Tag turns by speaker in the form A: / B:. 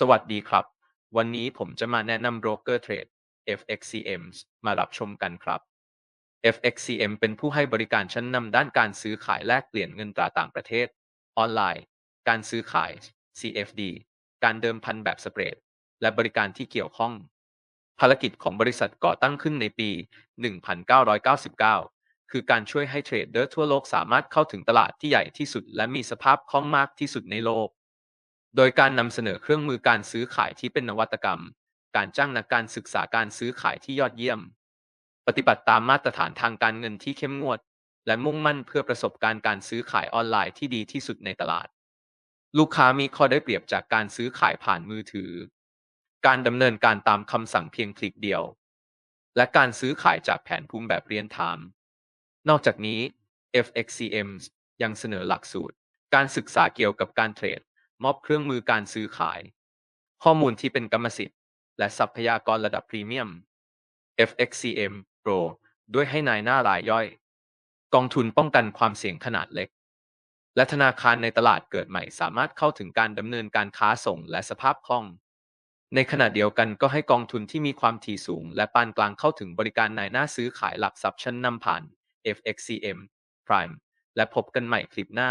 A: สวัสดีครับ วันนี้ผมจะมาแนะนำโบรกเกอร์เทรด FXCM มารับชมกันครับ FXCM เป็นผู้ให้บริการชั้นนำด้านการซื้อขายแลกเปลี่ยนเงินตราต่างประเทศ ออนไลน์ การซื้อขาย CFD การเดิมพันแบบสเปรด และบริการที่เกี่ยวข้อง ภารกิจของบริษัทก่อตั้งขึ้นในปี 1999 คือการช่วยให้เทรดเดอร์ทั่วโลกสามารถเข้าถึงตลาดที่ใหญ่ที่สุด และมีสภาพคล่องมากที่สุดในโลก โดยการนำเสนอเครื่องมือการซื้อขายที่เป็นนวัตกรรม การจ้างนักการศึกษาการซื้อขายที่ยอดเยี่ยม ปฏิบัติตามมาตรฐานทางการเงินที่เข้มงวด และมุ่งมั่นเพื่อประสบการณ์การซื้อขายออนไลน์ที่ดีที่สุดในตลาด ลูกค้ามีข้อได้เปรียบจากการซื้อขายผ่านมือถือ การดำเนินการตามคำสั่งเพียงคลิกเดียว และการซื้อขายจากแผนภูมิแบบเรียนไทม์นอกจากนี้ FXCM ยังเสนอหลักสูตร การศึกษาเกี่ยวกับการเทรด มอบเครื่องมือการซื้อขาย ข้อมูลที่เป็นกรรมสิทธิ์ และทรัพยากรระดับพรีเมียม FXCM Pro ด้วยให้นายหน้ารายย่อย กองทุนป้องกันความเสี่ยงขนาดเล็ก และธนาคารในตลาดเกิดใหม่สามารถเข้าถึงการดำเนินการค้าส่งและสภาพคล่อง ในขณะเดียวกันก็ให้กองทุนที่มีความถี่สูง และปานกลางเข้าถึงบริการนายหน้าซื้อขายหลักทรัพย์ชั้นนำผ่าน FXCM Prime และพบกันใหม่คลิปหน้า